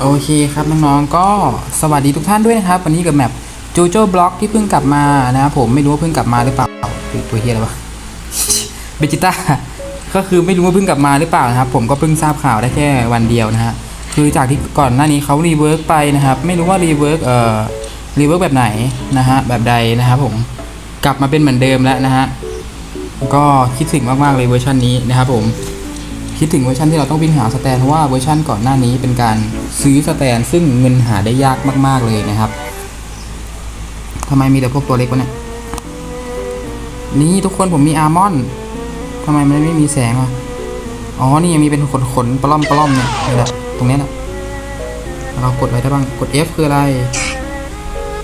โอเคครับน้องๆก็สวัสดีทุกท่านด้วยนะครับ วันนี้กับแมปจูโจ้บล็อกที่เพิ่งกลับมานะครับผมไม่รู้ว่าเพิ่งกลับมาหรือเปล่าตัวตัวเฮียอะไรวะเบจิต้าก็คือไม่รู้ว่าเพิ่งกลับมาหรือเปล่านะครับ ผมก็เพิ่งทราบข่าวได้แค่วันเดียวนะฮะคือจากที่ก่อนหน้านี้เขารีเวิร์กไปนะครับ ไม่รู้ว่ารีเวิร์กเอ่อรีเวิร์กแบบไหนนะฮะแบบใดนะครับผมกลับมาเป็นเหมือนเดิมแล้วนะฮะก็คิดถึงมากๆเลยเวอร์ชันนี้นะครับผม คิดถึงเวอร์ชันที่เราต้องวิ่งหาสแตนเพราะว่าเวอร์ชันก่อนหน้านี้เป็นการซื้อสแตนซึ่งเงินหาได้ยากมาก ๆเลยนะครับทำไมมีแต่พวกตัวเล็กวะเนี่ยนี่ทุกคนผมมีอาร์มอนทำไมมันไม่มีแสงวะอ๋อนี่ยังมีเป็นขนขนๆปล้อมปล้อมเนี่ยนี่แหละตรงนี้นะเรากดอะไรได้บ้างกด F คืออะไร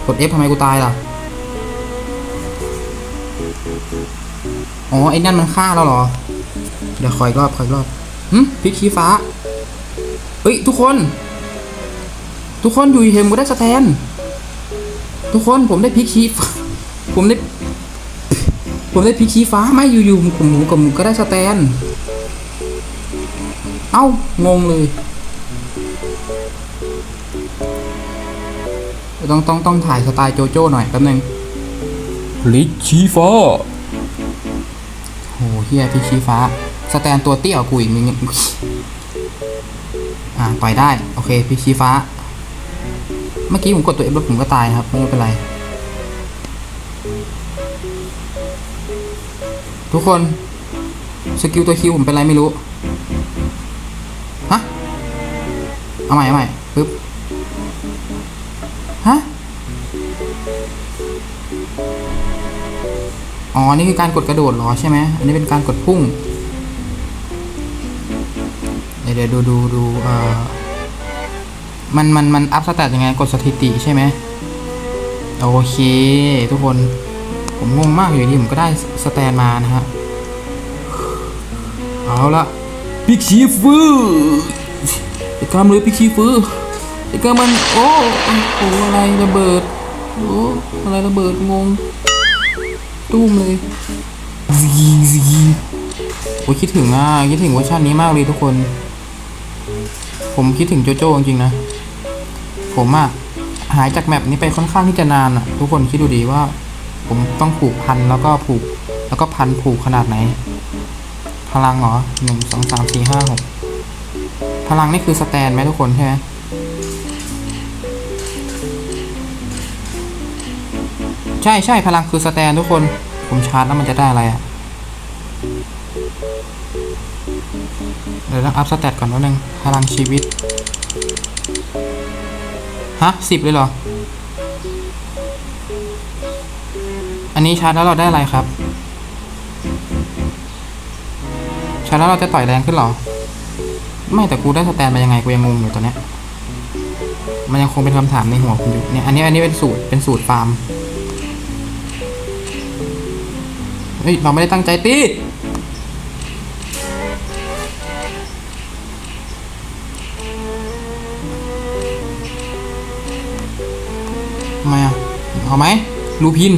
กด F ทำไมกูตายล่ะอ๋อไอ้นั่นมันฆ่าเราเหรอ เดี๋ยวคอยรอบคอยรอบ หึพลิกชี้ฟ้าเฮ้ย ทุกคน ทุกคนอยู่เห็นกูได้สแตน ทุกคนผมได้พลิกชี้ฟ้าผมได้ ผมได้พลิกชี้ฟ้าไม่อยู่ๆผมผมกับผมก็ได้สแตน เอ้างงเลยต้องต้องต้องถ่ายสไตล์โจโจ้หน่อยแป๊บนึงพลิกชี้ฟ้าโหเฮียพี่ชี้ฟ้า สแตนตัวเตี้ยกูอีกมึงอ่าต่อยได้ โอเคพี่ชี้ฟ้า เมื่อกี้ผมกดตัวเอฟแล้วผมก็ตายครับ ไม่เป็นไร ทุกคนสกิลตัวคิวผมเป็นไรไม่รู้ ฮะ เอาใหม่เอาใหม่ปึ๊บ ฮะ อ๋อ นี่คือการกดกระโดดหรอใช่ไหม อันนี้เป็นการกดพุ่ง เดี๋ยวดูดูดูเอ่อมันมันมันอัพสแตทยังไงกดสถิติใช่ไหมโอเค ทุกคนผมงงมากอยู่ดีผมก็ได้สแตนมานะฮะเอาละพิกชีฟืไอ้กามเลยพิกชีฟืไอ้กามมันโอ้โอ้โอ้อะไรระเบิดโอ้อะไรระเบิดงงตุ้มเลยซีซีโอ้คิดถึงอะคิดถึงเวอร์ชันนี้มากเลยทุกคน ผมคิดถึงโจโจ้จริงๆนะ ผมอะหายจากแมปนี้ไปค่อนข้างที่จะนานอะทุกคนคิดดูดีว่า ผมต้องผูกพันแล้วก็ผูก แล้วก็พันผูกขนาดไหน พลังเหรอหนึ่งสองสามสี่ห้าหกพลังนี่คือสแตนไหมทุกคนใช่ไหมใช่ใช่พลังคือสแตนทุกคน ผมชาร์จแล้วมันจะได้อะไรอะ่ะ เดี๋ยวต้องอัพสแตทก่อนว่านึงพลังชีวิต ฮะสิบเลยเหรอ อันนี้ชาร์จแล้วเราได้อะไรครับ ชาร์จแล้วเราจะต่อยแรงขึ้นหรอ ไม่แต่กูได้สแตนมายังไงกูยังงงอยู่ตอนเนี้ยมันยังคงเป็นคำถามในหัวคุณอยู่เนี่ยอันนี้อันนี้เป็นสูตรเป็นสูตรฟาร์มเฮ้ยเราไม่ได้ตั้งใจตี เอาไหมลูพิน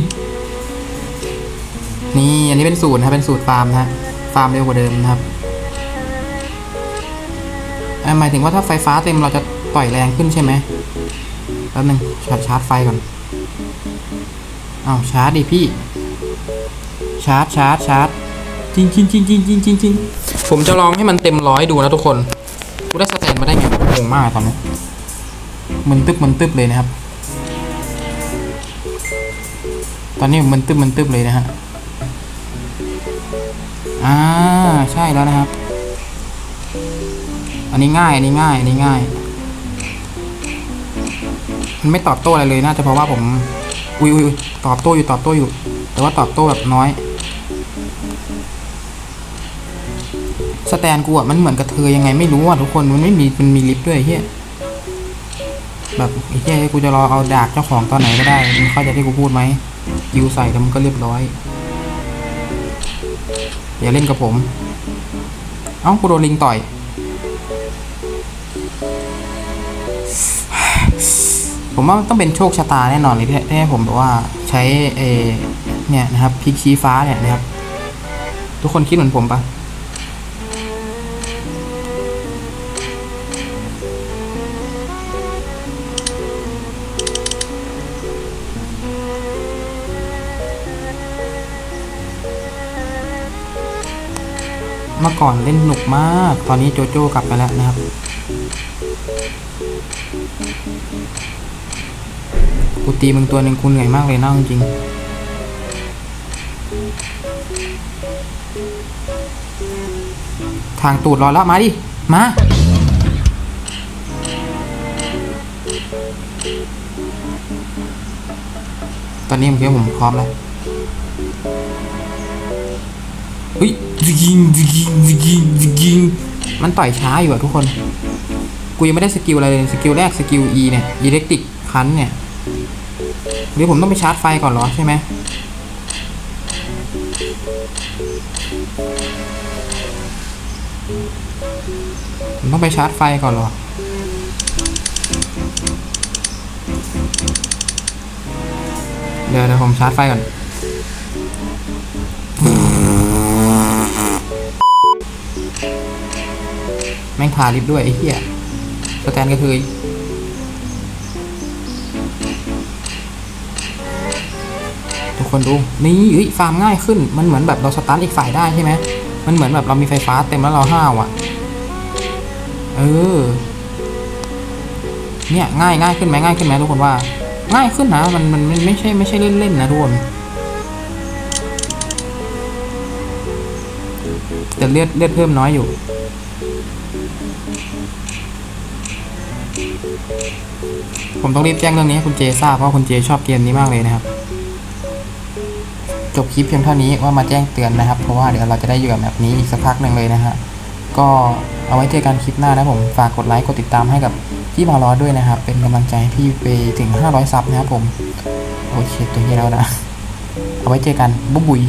นี่อันนี้เป็นสูตรนะเป็นสูตรฟาร์มนะฟาร์มเร็วกว่าเดิมนะครับหมายถึงว่าถ้าไฟฟ้าเต็มเราจะต่อยแรงขึ้นใช่ไหมแป๊บนึงชาร์จชาร์จไฟก่อนอ้าวชาร์จดิพี่ ชาร์จชาร์จชาร์จจริงจริงจริงจริงจริงจริงจริงผมจะลองให้มันเต็มร้อยดูนะทุกคนกูได้สแตนมาได้ไงงงมากตอนนี้มันตึบมันตึบเลยนะครับ ตอนนี้มันตึบมันตึบเลยนะฮะอ่าใช่แล้วนะครับ อันนี้ง่าย อันนี้ง่าย อันนี้ง่าย มันไม่ตอบโต้อะไรเลยน่าจะเพราะว่าผม อุ้ยอุ้ยตอบโต้อยู่ตอบโต้อยู่ แต่ว่าตอบโต้แบบน้อย สแตนกูอะมันเหมือนกระเทยยังไงไม่รู้อะทุกคน มันไม่มี มันมีลิฟต์ด้วยเฮีย แบบไอ้เฮียกูจะรอเอาดากเจ้าของตอนไหนก็ได้มึงเข้าใจที่กูพูดไหมยิวใส่แล้วมันก็เรียบร้อย อย่าเล่นกับผม เอ้ากูโดนลิงต่อย ผมว่าต้องเป็นโชคชะตาแน่นอนเลยที่ให้ผมแบบว่าใช้เออเนี่ยนะครับพลิกชี้ฟ้าเนี่ยนะครับ ทุกคนคิดเหมือนผมปะ เมื่อก่อนเล่นหนุกมาก ตอนนี้โจโจ้กลับไปแล้วนะครับ กูตีมึงตัวหนึ่งกูเหนื่อยมากเลยนะเอาจริงทางตูดรอแล้วมาดิ มา ตอนนี้ผมคิดว่าผมพร้อมแล้ว เฮ้ยยิงยิงยิงยิงมันต่อยช้าอยู่อะทุกคน กูยังไม่ได้สกิลอะไรเลย สกิลแรกสกิล E เนี่ยอิเล็กติกคันเนี่ยหรือผมต้องไปชาร์จไฟก่อนเหรอใช่ไหมผมต้องไปชาร์จไฟก่อนเหรอเดี๋ยวเดี๋ยวผมชาร์จไฟก่อน ม่งพาลิฟด้วยไอ้เหี้ยสแตนกระเทยทุกคนดูนี่เฮ้ยฟาร์มง่ายขึ้นมันเหมือนแบบเราสตาร์ทอีกฝ่ายได้ใช่ไหมมันเหมือนแบบเรามีไฟฟ้าเต็มแล้วเราห้าวอะ่ะ เออ เนี่ยง่ายง่ายขึ้นไหมง่ายขึ้นไหมทุกคนว่า ง่ายขึ้นนะมันมันไม่ใช่ไม่ใช่เล่นเล่นๆนะทุกคนแต่เลือดเลือดเพิ่มน้อยอยู่ ผมต้องรีบแจ้งเรื่องนี้ให้คุณเจทราบเพราะคุณเจชอบเกมนี้มากเลยนะครับ จบคลิปเพียงเท่านี้ว่ามาแจ้งเตือนนะครับ เพราะว่าเดี๋ยวเราจะได้อยู่กับแบบนี้อีกสักพักหนึ่งเลยนะฮะก็เอาไว้เจอกันคลิปหน้านะผมฝากกดไลค์กดติดตามให้กับพี่บอลอด้วยนะครับ เป็นกำลังใจให้พี่ไปถึง 500 ซับนะครับผม โอเคตัวนี้แล้วนะ เอาไว้เจอกันบ๊ายบุย